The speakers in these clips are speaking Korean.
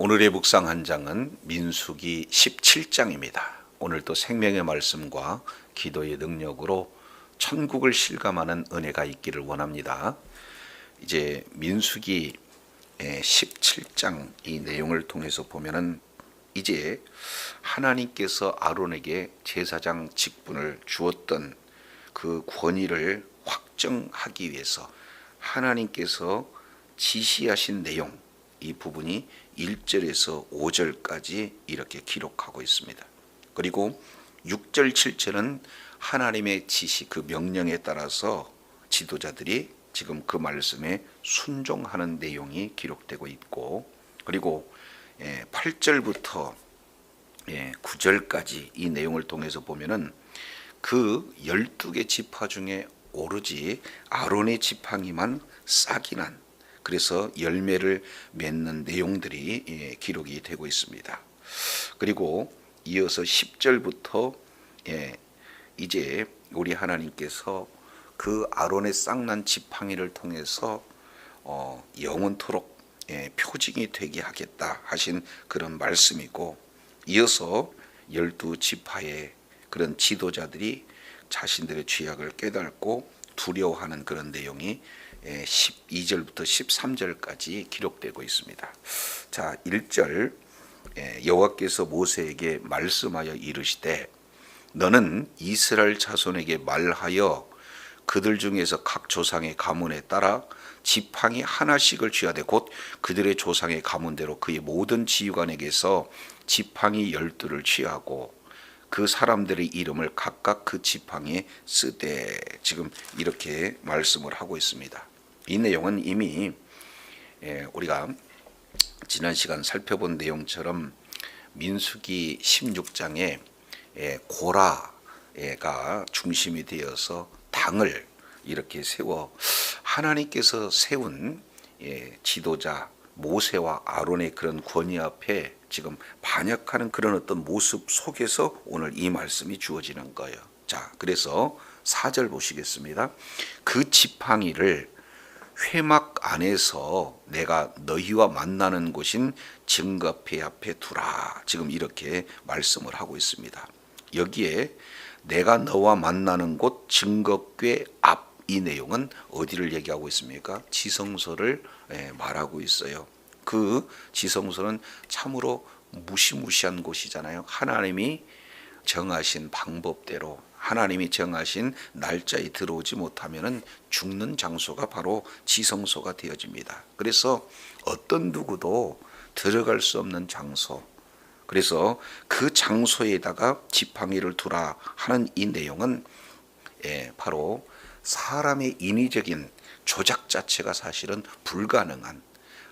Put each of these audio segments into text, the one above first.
오늘의 묵상 한 장은 민수기 17장입니다. 오늘도 생명의 말씀과 기도의 능력으로 천국을 실감하는 은혜가 있기를 원합니다. 이제 민수기 17장 이 내용을 통해서 보면은 이제 하나님께서 아론에게 제사장 직분을 주었던 그 권위를 확정하기 위해서 하나님께서 지시하신 내용 이 부분이 1절에서 5절까지 이렇게 기록하고 있습니다. 그리고 6절 7절은 하나님의 지시 그 명령에 따라서 지도자들이 지금 그 말씀에 순종하는 내용이 기록되고 있고 그리고 8절부터 9절까지 이 내용을 통해서 보면은 그 12개 지파 중에 오로지 아론의 지팡이만 싹이 난 그래서 열매를 맺는 내용들이 예, 기록이 되고 있습니다. 그리고 이어서 10절부터 예, 이제 우리 하나님께서 그 아론의 쌍난 지팡이를 통해서 어, 영원토록 예, 표징이 되게 하겠다 하신 그런 말씀이고 이어서 열두 지파의 그런 지도자들이 자신들의 죄악을 깨닫고 두려워하는 그런 내용이 12절부터 13절까지 기록되고 있습니다. 자, 1절 여호와께서 모세에게 말씀하여 이르시되 너는 이스라엘 자손에게 말하여 그들 중에서 각 조상의 가문에 따라 지팡이 하나씩을 취하되 곧 그들의 조상의 가문대로 그의 모든 지휘관에게서 지팡이 열두를 취하고 그 사람들의 이름을 각각 그 지팡이에 쓰되 지금 이렇게 말씀을 하고 있습니다. 이 내용은 이미 예, 우리가 지난 시간 살펴본 내용처럼 민수기 16장에 예, 고라가 중심이 되어서 당을 이렇게 세워 하나님께서 세운 예, 지도자 모세와 아론의 그런 권위 앞에 지금 반역하는 그런 어떤 모습 속에서 오늘 이 말씀이 주어지는 거예요. 자, 그래서 4절 보시겠습니다. 그 지팡이를 회막 안에서 내가 너희와 만나는 곳인 증거패 앞에 두라. 지금 이렇게 말씀을 하고 있습니다. 여기에 내가 너와 만나는 곳 증거궤 앞 이 내용은 어디를 얘기하고 있습니까? 지성소를 예, 말하고 있어요. 그 지성소는 참으로 무시무시한 곳이잖아요. 하나님이 정하신 방법대로 하나님이 정하신 날짜에 들어오지 못하면은 죽는 장소가 바로 지성소가 되어집니다. 그래서 어떤 누구도 들어갈 수 없는 장소. 그래서 그 장소에다가 지팡이를 두라 하는 이 내용은 예, 바로 사람의 인위적인 조작 자체가 사실은 불가능한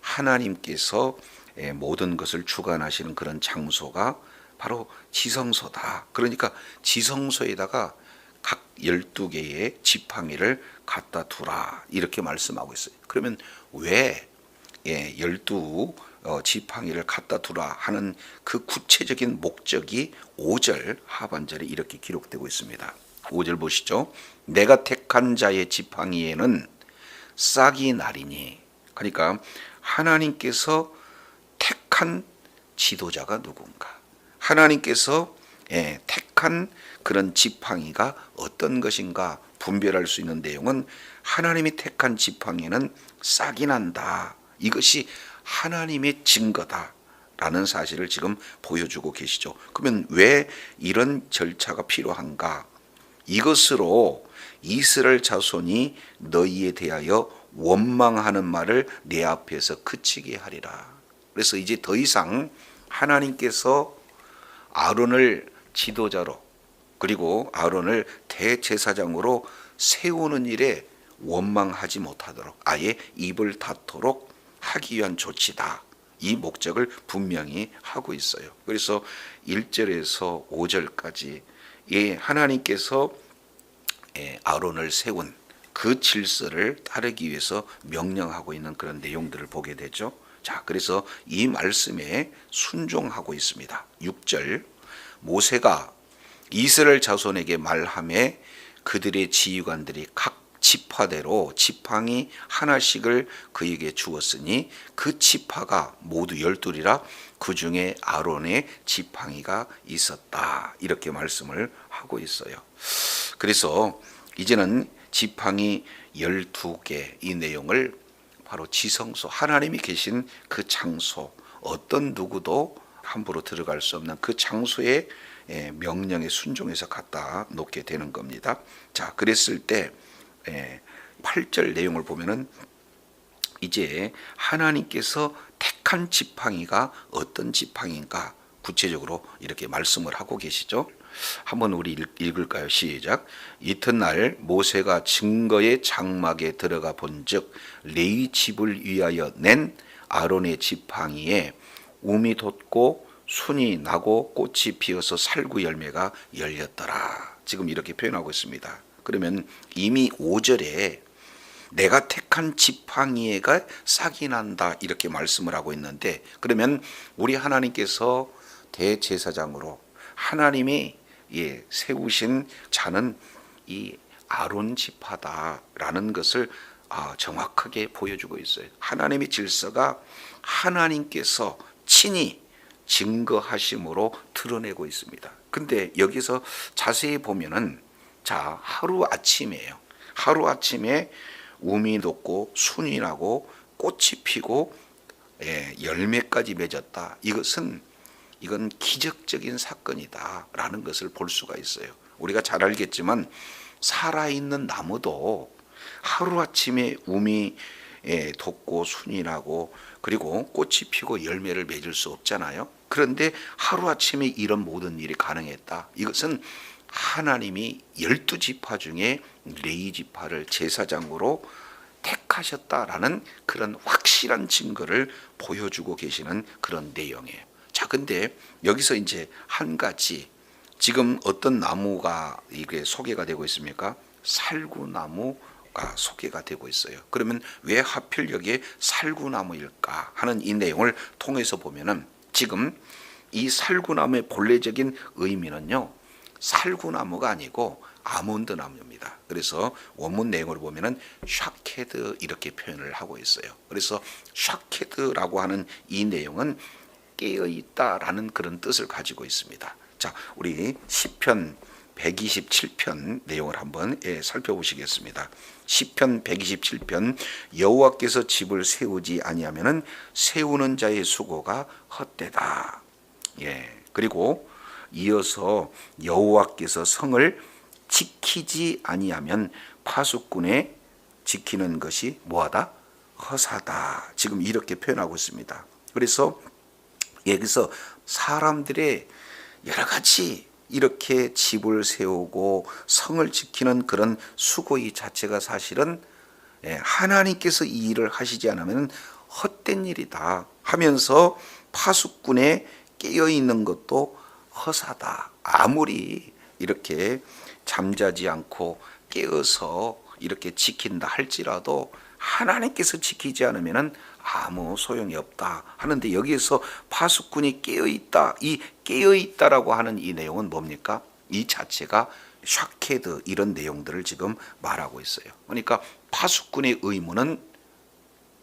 하나님께서 예, 모든 것을 주관하시는 그런 장소가 바로 지성소다. 그러니까 지성소에다가 각 12개의 지팡이를 갖다 두라. 이렇게 말씀하고 있어요. 그러면 왜 예, 12 어, 지팡이를 갖다 두라 하는 그 구체적인 목적이 5절 하반절에 이렇게 기록되고 있습니다. 5절 보시죠. 내가 택한 자의 지팡이에는 싹이 나리니 그러니까 하나님께서 택한 지도자가 누군가 하나님께서 예, 택한 그런 지팡이가 어떤 것인가 분별할 수 있는 내용은 하나님이 택한 지팡이는 싹이 난다. 이것이 하나님의 증거다. 라는 사실을 지금 보여주고 계시죠. 그러면 왜 이런 절차가 필요한가? 이것으로 이스라엘 자손이 너희에 대하여 원망하는 말을 내 앞에서 그치게 하리라. 그래서 이제 더 이상 하나님께서 아론을 지도자로 그리고 아론을 대제사장으로 세우는 일에 원망하지 못하도록 아예 입을 닫도록 하기 위한 조치다. 이 목적을 분명히 하고 있어요. 그래서 1절에서 5절까지 예, 하나님께서 예, 아론을 세운 그 질서를 따르기 위해서 명령하고 있는 그런 내용들을 보게 되죠. 자, 그래서 이 말씀에 순종하고 있습니다. 6절 모세가 이스라엘 자손에게 말함에 그들의 지휘관들이 각 지파대로 지팡이 하나씩을 그에게 주었으니 그 지파가 모두 열둘이라 그 중에 아론의 지팡이가 있었다 이렇게 말씀을 하고 있어요. 그래서 이제는 지팡이 12개 이 내용을 바로 지성소 하나님이 계신 그 장소 어떤 누구도 함부로 들어갈 수 없는 그 장소에 예, 명령에 순종해서 갖다 놓게 되는 겁니다. 자, 그랬을 때 예, 8절 내용을 보면은 이제 하나님께서 택한 지팡이가 어떤 지팡이인가 구체적으로 이렇게 말씀을 하고 계시죠. 한번 우리 읽- 읽을까요? 시작. 이튿날 모세가 증거의 장막에 들어가 본즉 레위 집을 위하여 낸 아론의 지팡이에 우미 돋고 순이 나고 꽃이 피어서 살구 열매가 열렸더라. 지금 이렇게 표현하고 있습니다. 그러면 이미 5절에 내가 택한 지팡이가 싹이 난다 이렇게 말씀을 하고 있는데 그러면 우리 하나님께서 대제사장으로 하나님이 예, 세우신 자는 이 아론 지파다라는 것을 아, 정확하게 보여주고 있어요. 하나님의 질서가 하나님께서 친히 증거하심으로 드러내고 있습니다. 근데 여기서 자세히 보면은 자 하루 아침이에요. 하루 아침에 우미 돋고 순이 나고 꽃이 피고 예, 열매까지 맺었다. 이것은 이건 기적적인 사건이다라는 것을 볼 수가 있어요. 우리가 잘 알겠지만 살아있는 나무도 하루아침에 우미 예, 돋고 순이 나고 그리고 꽃이 피고 열매를 맺을 수 없잖아요. 그런데 하루아침에 이런 모든 일이 가능했다. 이것은 하나님이 열두 지파 중에 레이 지파를 제사장으로 택하셨다라는 그런 확실한 증거를 보여주고 계시는 그런 내용이에요. 자, 근데 여기서 이제 한 가지 지금 어떤 나무가 이게 소개가 되고 있습니까? 살구나무가 소개가 되고 있어요. 그러면 왜 하필 여기에 살구나무일까 하는 이 내용을 통해서 보면은 지금 이 살구나무의 본래적인 의미는요. 살구나무가 아니고 아몬드 나무입니다. 그래서 원문 내용을 보면은 샤케드 이렇게 표현을 하고 있어요. 그래서 샤케드라고 하는 이 내용은 깨어 있다라는 그런 뜻을 가지고 있습니다. 자, 우리 시편 127편 내용을 한번 예, 살펴보시겠습니다. 시편 127편 여호와께서 집을 세우지 아니하면은 세우는 자의 수고가 헛되다. 예. 그리고 이어서 여호와께서 성을 지키지 아니하면 파수꾼의 지키는 것이 뭐하다? 허사다. 지금 이렇게 표현하고 있습니다. 그래서 여기서 사람들의 여러 가지 이렇게 집을 세우고 성을 지키는 그런 수고의 자체가 사실은 예, 하나님께서 이 일을 하시지 않으면 헛된 일이다 하면서 파수꾼에 깨어 있는 것도 허사다. 아무리 이렇게 잠자지 않고 깨어서 이렇게 지킨다 할지라도 하나님께서 지키지 않으면은 아무 소용이 없다 하는데 여기에서 파수꾼이 깨어 있다 이 깨어 있다라고 하는 이 내용은 뭡니까? 이 자체가 샤케드 이런 내용들을 지금 말하고 있어요. 그러니까 파수꾼의 의무는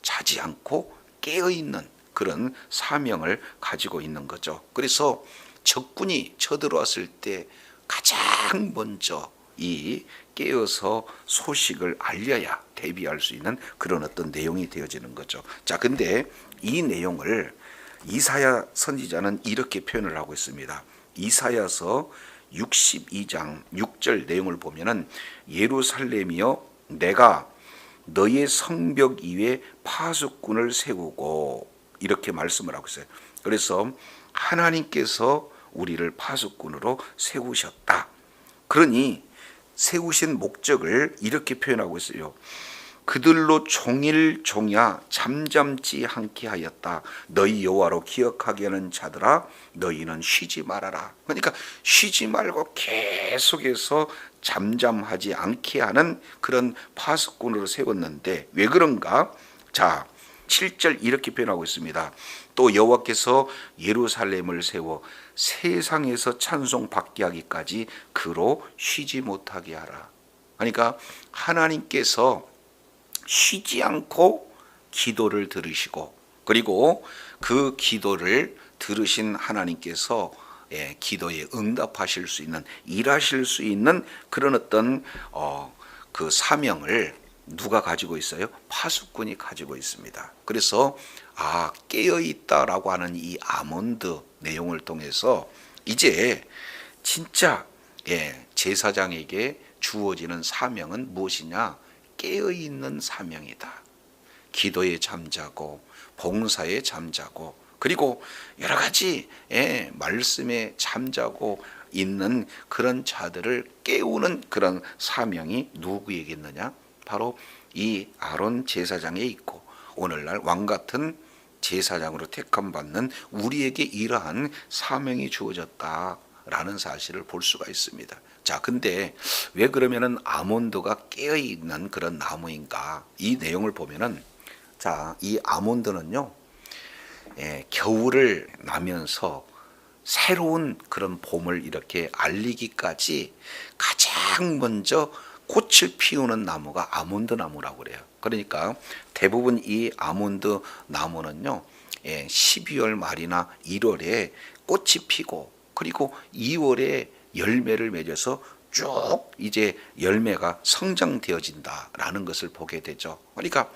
자지 않고 깨어 있는 그런 사명을 가지고 있는 거죠. 그래서 적군이 쳐들어왔을 때 가장 먼저 이 깨어서 소식을 알려야 대비할 수 있는 그런 어떤 내용이 되어지는 거죠. 자, 근데 이 내용을 이사야 선지자는 이렇게 표현을 하고 있습니다. 이사야서 62장 6절 내용을 보면은 예루살렘이여 내가 너의 성벽 위에 파수꾼을 세우고 이렇게 말씀을 하고 있어요. 그래서 하나님께서 우리를 파수꾼으로 세우셨다. 그러니 세우신 목적을 이렇게 표현하고 있어요. 그들로 종일 종야 잠잠지 않게 하였다. 너희 여호와로 기억하게 하는 자들아 너희는 쉬지 말아라. 그러니까 쉬지 말고 계속해서 잠잠하지 않게 하는 그런 파수꾼으로 세웠는데 왜 그런가? 자, 7절 이렇게 표현하고 있습니다. 또 여호와께서 예루살렘을 세워 세상에서 찬송 받게 하기까지 그로 쉬지 못하게 하라. 그러니까 하나님께서 쉬지 않고 기도를 들으시고 그리고 그 기도를 들으신 하나님께서 예, 기도에 응답하실 수 있는 일하실 수 있는 그런 어떤 어, 그 사명을 누가 가지고 있어요? 파수꾼이 가지고 있습니다. 그래서 아 깨어 있다라고 하는 이 아몬드 내용을 통해서 이제 진짜 예, 제사장에게 주어지는 사명은 무엇이냐? 깨어 있는 사명이다. 기도에 잠자고 봉사에 잠자고 그리고 여러 가지 예, 말씀에 잠자고 있는 그런 자들을 깨우는 그런 사명이 누구에게 있느냐? 바로 이 아론 제사장에 있고 오늘날 왕 같은 제사장으로 택함 받는 우리에게 이러한 사명이 주어졌다라는 사실을 볼 수가 있습니다. 자, 근데 왜 그러면은 아몬드가 깨어 있는 그런 나무인가? 이 내용을 보면은 자, 이 아몬드는요. 예, 겨울을 나면서 새로운 그런 봄을 이렇게 알리기까지 가장 먼저 꽃을 피우는 나무가 아몬드 나무라고 그래요. 그러니까 대부분 이 아몬드 나무는요, 예, 12월 말이나 1월에 꽃이 피고 그리고 2월에 열매를 맺어서 쭉 이제 열매가 성장되어진다라는 것을 보게 되죠. 그러니까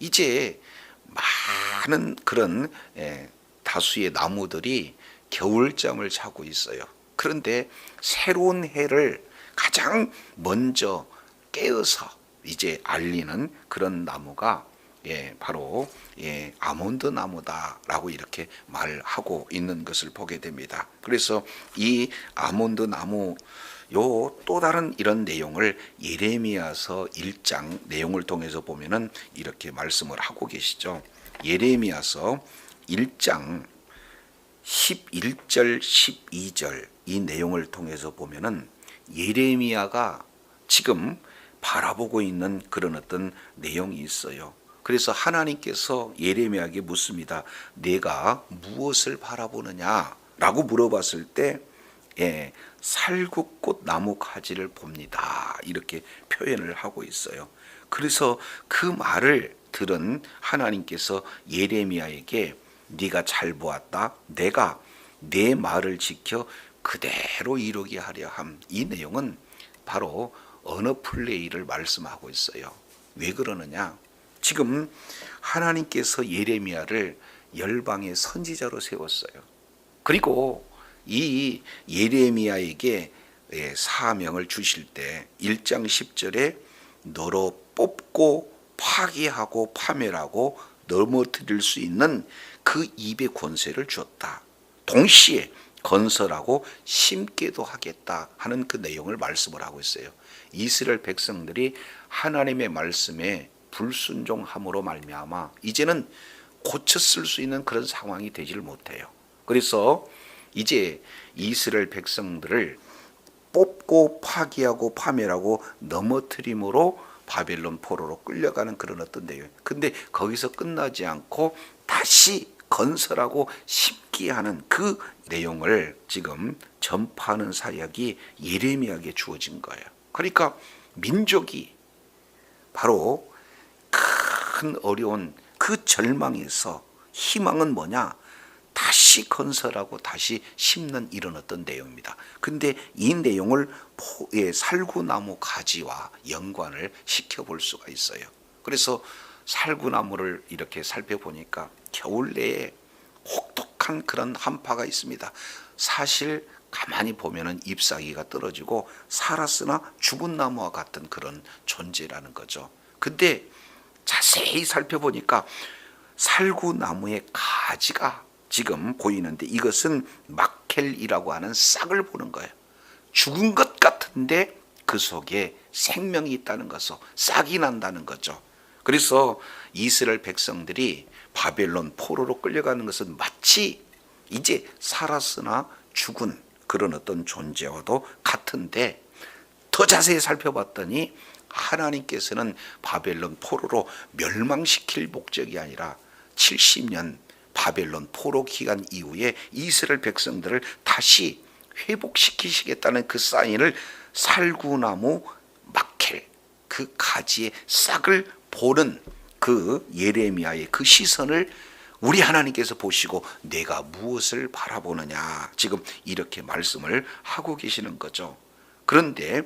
이제 많은 그런 예, 다수의 나무들이 겨울잠을 자고 있어요. 그런데 새로운 해를 가장 먼저 깨어서 이제 알리는 그런 나무가 예, 바로 예, 아몬드 나무다라고 이렇게 말하고 있는 것을 보게 됩니다. 그래서 이 아몬드 나무 요 또 다른 이런 내용을 예레미야서 1장 내용을 통해서 보면은 이렇게 말씀을 하고 계시죠. 예레미야서 1장 11절 12절 이 내용을 통해서 보면은 예레미야가 지금 바라보고 있는 그런 어떤 내용이 있어요. 그래서 하나님께서 예레미야에게 묻습니다. 내가 무엇을 바라보느냐라고 물어봤을 때 예, 살구꽃 나무 가지를 봅니다. 이렇게 표현을 하고 있어요. 그래서 그 말을 들은 하나님께서 예레미야에게 네가 잘 보았다. 내가 내 말을 지켜 그대로 이루게 하려 함. 이 내용은 바로 언어 플레이를 말씀하고 있어요. 왜 그러느냐? 지금 하나님께서 예레미야를 열방의 선지자로 세웠어요. 그리고 이 예레미야에게 예, 사명을 주실 때 1장 10절에 너로 뽑고 파괴하고 파멸하고 넘어뜨릴 수 있는 그 입의 권세를 주었다. 동시에 건설하고 심게도 하겠다 하는 그 내용을 말씀을 하고 있어요. 이스라엘 백성들이 하나님의 말씀에 불순종함으로 말미암아 이제는 고쳐 쓸 수 있는 그런 상황이 되지를 못해요. 그래서 이제 이스라엘 백성들을 뽑고 파기하고 파멸하고 넘어뜨림으로 바벨론 포로로 끌려가는 그런 어떤 내용. 근데 거기서 끝나지 않고 다시 건설하고 심기 하는 그 내용을 지금 전파하는 사역이 예레미야에게 주어진 거예요. 그러니까 민족이 바로 큰 어려운 그 절망에서 희망은 뭐냐? 다시 건설하고 다시 심는 이런 어떤 내용입니다. 근데 이 내용을 포의 살구나무 가지와 연관을 시켜볼 수가 있어요. 그래서 살구나무를 이렇게 살펴보니까 겨울 내에 혹독한 그런 한파가 있습니다. 사실 가만히 보면은 잎사귀가 떨어지고 살았으나 죽은 나무와 같은 그런 존재라는 거죠. 근데 자세히 살펴보니까 살구 나무의 가지가 지금 보이는데 이것은 마켈이라고 하는 싹을 보는 거예요. 죽은 것 같은데 그 속에 생명이 있다는 것을 싹이 난다는 거죠. 그래서 이스라엘 백성들이 바벨론 포로로 끌려가는 것은 마치 이제 살았으나 죽은 그런 어떤 존재와도 같은데 더 자세히 살펴봤더니 하나님께서는 바벨론 포로로 멸망시킬 목적이 아니라 70년 바벨론 포로 기간 이후에 이스라엘 백성들을 다시 회복시키시겠다는 그 사인을 살구나무 마켈 그 가지의 싹을 보는 그 예레미야의 그 시선을 우리 하나님께서 보시고 내가 무엇을 바라보느냐 지금 이렇게 말씀을 하고 계시는 거죠. 그런데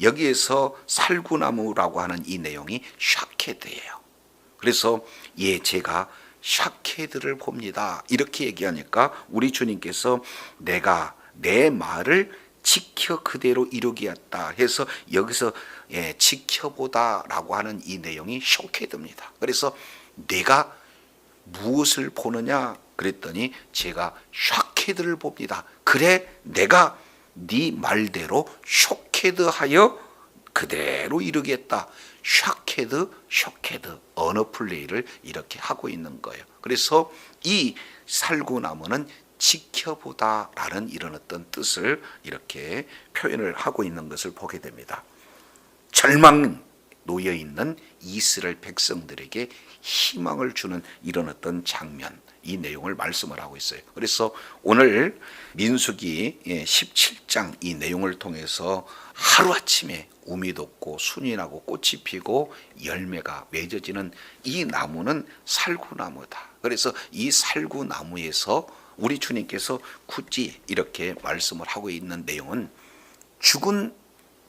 여기에서 살구나무라고 하는 이 내용이 샤케드예요. 그래서 예 제가 샤케드를 봅니다. 이렇게 얘기하니까 우리 주님께서 내가 내 말을 지켜 그대로 이루게 했다 해서 여기서 예, 지켜보다라고 하는 이 내용이 쇼케드입니다. 그래서 내가 무엇을 보느냐 그랬더니 제가 샤케드를 봅니다. 그래 내가 네 말대로 쇼케드하여 그대로 이루겠다. 샤케드, 쇼케드 언어 플레이를 이렇게 하고 있는 거예요. 그래서 이 살구나무는 지켜보다라는 이런 어떤 뜻을 이렇게 표현을 하고 있는 것을 보게 됩니다. 절망 놓여 있는 이스라엘 백성들에게 희망을 주는 이런 어떤 장면, 이 내용을 말씀을 하고 있어요. 그래서 오늘 민수기 17장 이 내용을 통해서 하루아침에 우미 돋고 순이 나고 꽃이 피고 열매가 맺어지는 이 나무는 살구나무다. 그래서 이 살구나무에서 우리 주님께서 굳이 이렇게 말씀을 하고 있는 내용은 죽은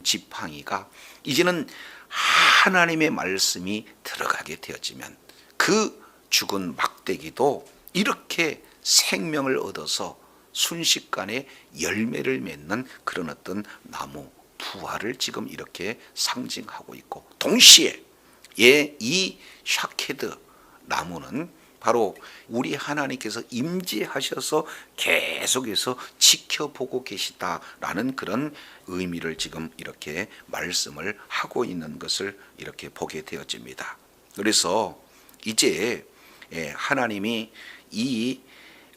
지팡이가 이제는 하나님의 말씀이 들어가게 되어지면 그 죽은 막대기도 이렇게 생명을 얻어서 순식간에 열매를 맺는 그런 어떤 나무 부활을 지금 이렇게 상징하고 있고 동시에 예 이 샤케드 나무는 바로 우리 하나님께서 임재하셔서 계속해서 지켜보고 계시다라는 그런 의미를 지금 이렇게 말씀을 하고 있는 것을 이렇게 보게 되어집니다. 그래서 이제 예, 하나님이 이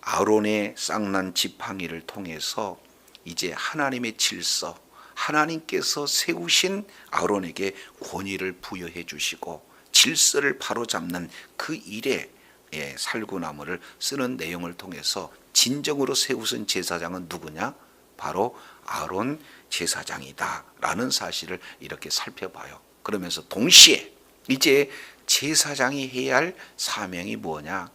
아론의 쌍난 지팡이를 통해서 이제 하나님의 질서, 하나님께서 세우신 아론에게 권위를 부여해 주시고 질서를 바로잡는 그 일에 예, 살구나무를 쓰는 내용을 통해서 진정으로 세우신 제사장은 누구냐? 바로 아론 제사장이다라는 사실을 이렇게 살펴봐요. 그러면서 동시에 이제 제사장이 해야 할 사명이 뭐냐?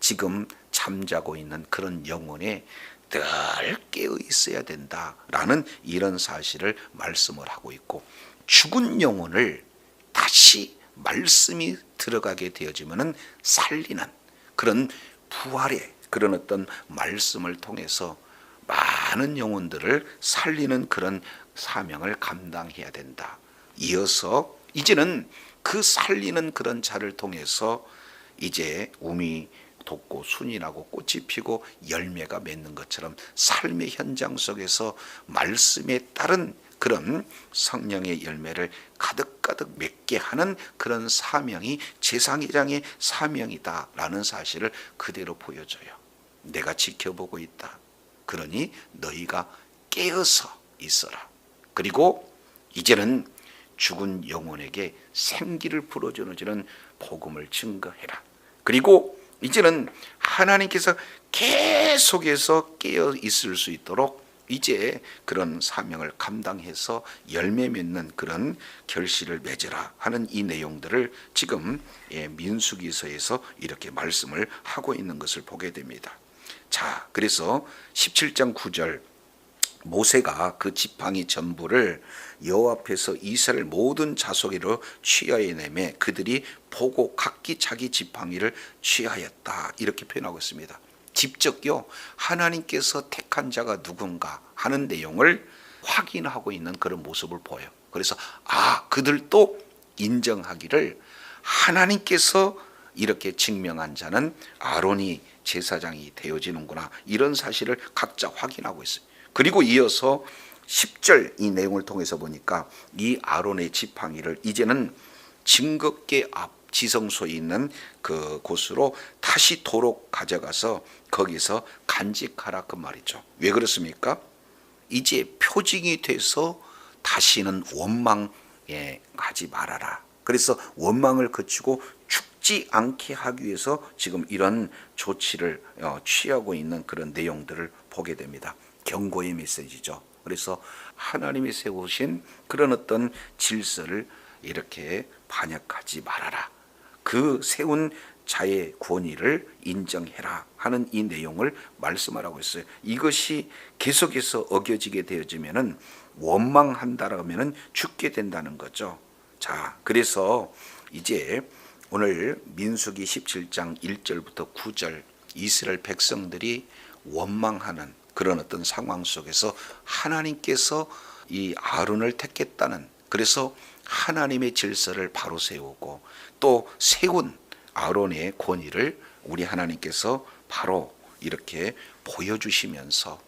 지금 잠자고 있는 그런 영혼에 늘 깨어 있어야 된다라는 이런 사실을 말씀을 하고 있고 죽은 영혼을 다시 말씀이 들어가게 되어지면은 살리는 그런 부활의 그런 어떤 말씀을 통해서 많은 영혼들을 살리는 그런 사명을 감당해야 된다. 이어서 이제는 그 살리는 그런 자를 통해서 이제 우미 돋고 순이 나고 꽃이 피고 열매가 맺는 것처럼 삶의 현장 속에서 말씀에 따른 그런 성령의 열매를 가득가득 맺게 하는 그런 사명이 제사장의 사명이다라는 사실을 그대로 보여줘요. 내가 지켜보고 있다. 그러니 너희가 깨어서 있어라. 그리고 이제는 죽은 영혼에게 생기를 불어주는 복음을 증거해라. 그리고 이제는 하나님께서 계속해서 깨어 있을 수 있도록 이제 그런 사명을 감당해서 열매 맺는 그런 결실을 맺으라 하는 이 내용들을 지금 예, 민수기서에서 이렇게 말씀을 하고 있는 것을 보게 됩니다. 자, 그래서 17장 9절 모세가 그 지팡이 전부를 여호와 앞에서 이스라엘 모든 자속으로 취하여 내매 그들이 보고 각기 자기 지팡이를 취하였다 이렇게 표현하고 있습니다. 직접요 하나님께서 택한 자가 누군가 하는 내용을 확인하고 있는 그런 모습을 보여요. 그래서 아 그들도 인정하기를 하나님께서 이렇게 증명한 자는 아론이 제사장이 되어지는구나 이런 사실을 각자 확인하고 있어요. 그리고 이어서 10절 이 내용을 통해서 보니까 이 아론의 지팡이를 이제는 증거계 앞 지성소에 있는 그 곳으로 다시 도로 가져가서 거기서 간직하라 그 말이죠. 왜 그렇습니까? 이제 표징이 돼서 다시는 원망에 가지 말아라. 그래서 원망을 그치고 죽지 않게 하기 위해서 지금 이런 조치를 어, 취하고 있는 그런 내용들을 보게 됩니다. 경고의 메시지죠. 그래서 하나님이 세우신 그런 어떤 질서를 이렇게 반역하지 말아라. 그 세운 자의 권위를 인정해라 하는 이 내용을 말씀하라고 했어요. 이것이 계속해서 어겨지게 되어지면은 원망한다라면은 죽게 된다는 거죠. 자, 그래서 이제 오늘 민수기 17장 1절부터 9절 이스라엘 백성들이 원망하는 그런 어떤 상황 속에서 하나님께서 이 아론을 택했다는 그래서 하나님의 질서를 바로 세우고 또 세운 아론의 권위를 우리 하나님께서 바로 이렇게 보여주시면서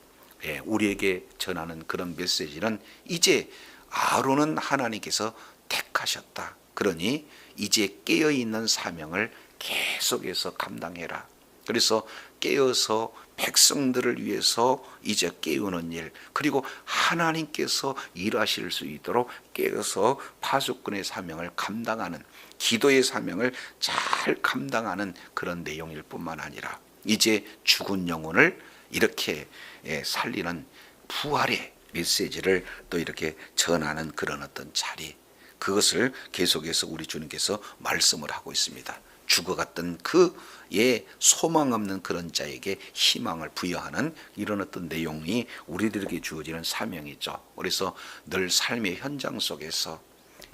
예, 우리에게 전하는 그런 메시지는 이제 아론은 하나님께서 택하셨다. 그러니 이제 깨어 있는 사명을 계속해서 감당해라. 그래서 깨어서 백성들을 위해서 이제 깨우는 일 그리고 하나님께서 일하실 수 있도록 깨어서 파수꾼의 사명을 감당하는 기도의 사명을 잘 감당하는 그런 내용일 뿐만 아니라 이제 죽은 영혼을 이렇게 예, 살리는 부활의 메시지를 또 이렇게 전하는 그런 어떤 자리 그것을 계속해서 우리 주님께서 말씀을 하고 있습니다. 죽어갔던 그의 소망 없는 그런 자에게 희망을 부여하는 이런 어떤 내용이 우리들에게 주어지는 사명이죠. 그래서 늘 삶의 현장 속에서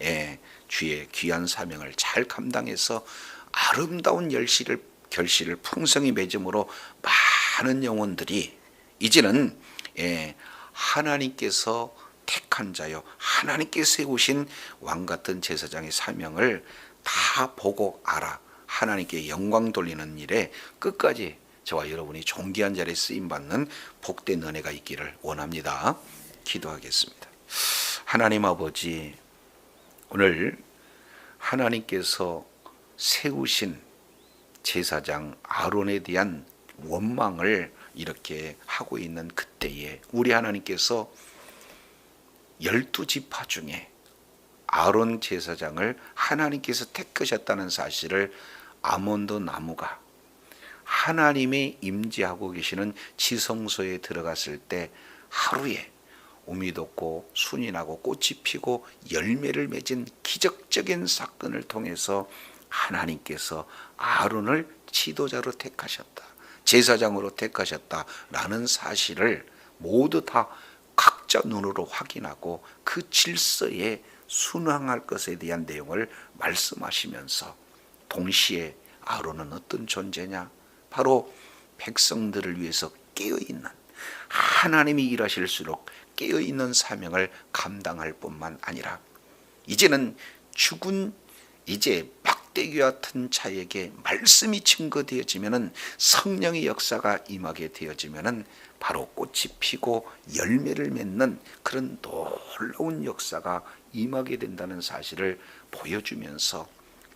예, 주의 귀한 사명을 잘 감당해서 아름다운 열시를 결실을 풍성히 맺음으로 많은 영혼들이 이제는 예, 하나님께서 택한 자요 하나님께 세우신 왕 같은 제사장의 사명을 다 보고 알아 하나님께 영광 돌리는 일에 끝까지 저와 여러분이 존귀한 자리에 쓰임 받는 복된 은혜가 있기를 원합니다. 기도하겠습니다. 하나님 아버지 오늘 하나님께서 세우신 제사장 아론에 대한 원망을 이렇게 하고 있는 그때에 우리 하나님께서 열두 지파 중에 아론 제사장을 하나님께서 택하셨다는 사실을 아몬드 나무가 하나님의 임재하고 계시는 지성소에 들어갔을 때 하루에 오미 돋고 순이 나고 꽃이 피고 열매를 맺은 기적적인 사건을 통해서 하나님께서 아론을 지도자로 택하셨다. 제사장으로 택하셨다라는 사실을 모두 다 각자 눈으로 확인하고 그 질서에 순항할 것에 대한 내용을 말씀하시면서 동시에 아론은 어떤 존재냐? 바로 백성들을 위해서 깨어 있는 하나님이 일하실수록 깨어 있는 사명을 감당할 뿐만 아니라 이제는 죽은 이제 막대기 같은 자에게 말씀이 증거되어지면은 성령의 역사가 임하게 되어지면은 바로 꽃이 피고 열매를 맺는 그런 놀라운 역사가 임하게 된다는 사실을 보여주면서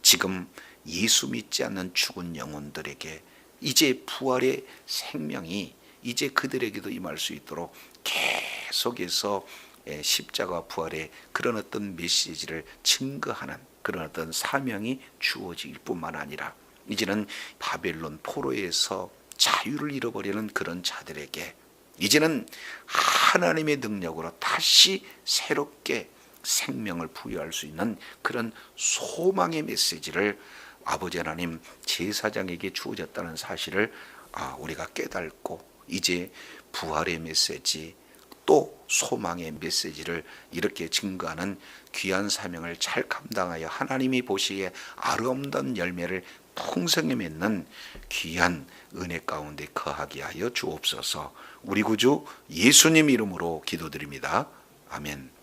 지금 예수 믿지 않는 죽은 영혼들에게 이제 부활의 생명이 이제 그들에게도 임할 수 있도록 계속해서 예, 십자가 부활의 그런 어떤 메시지를 증거하는 그런 어떤 사명이 주어질 뿐만 아니라 이제는 바벨론 포로에서 자유를 잃어버리는 그런 자들에게 이제는 하나님의 능력으로 다시 새롭게 생명을 부여할 수 있는 그런 소망의 메시지를 아버지 하나님 제사장에게 주어졌다는 사실을 아, 우리가 깨닫고 이제 부활의 메시지 또 소망의 메시지를 이렇게 증거하는 귀한 사명을 잘 감당하여 하나님이 보시기에 아름다운 열매를 풍성히 맺는 귀한 은혜 가운데 거하게 하여 주옵소서. 우리 구주 예수님 이름으로 기도드립니다. 아멘.